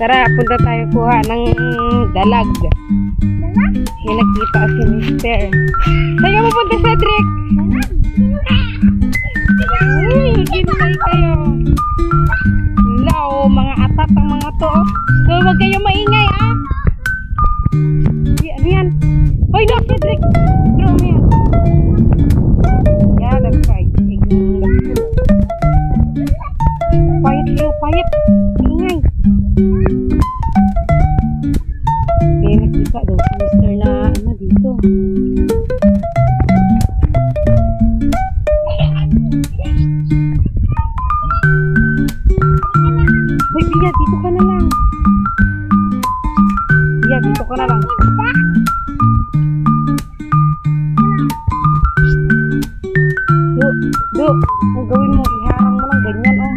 Tara, punta tayo kuha ng dalag. May nakita si Mister. Saan ka mapunta, Cedric? Uy, ginay kayo. Hello, mga atat ang mga to. oh. So, huwag kayo maingay, ah. Ano yan? Hoy, no, Cedric. Quiet, bro, quiet. Ingay. Eh, nakita daw si Mister na ano dito. Hoy, Bia, dito ka na lang. Bia, dito ka na lang. Do, do, ang gawin mo, iharang mo lang ganyan, oh.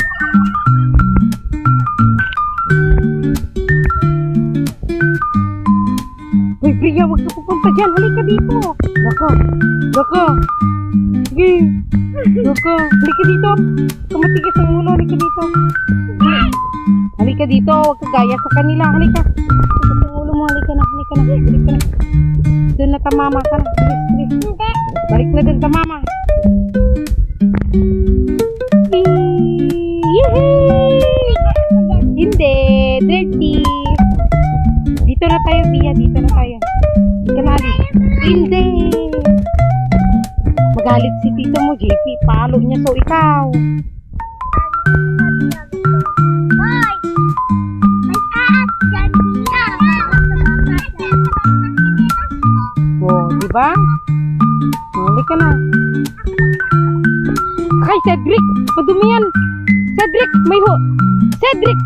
Hoy, Bria, huwag ka pupunta dyan. Halika dito. Nako, nako. Sige. Nako, halika dito. Kamatigas ang ulo, halika dito. Halika dito, huwag ka gaya sa kanila. Halika. Halika sa ulo mo, halika na, halika na, halika na. Doon na tamama ka na. Bilis, bilis. Balik na doon tamama. Dito na tayo, Bia. Dito na tayo. Dito na, Ali. Hindi. Magalit si tito mo, JP. Palo niya, so ikaw. Oh, di ba? Huli ka na. Ay, Cedric! Madumi yan! Cedric! May ho! Cedric!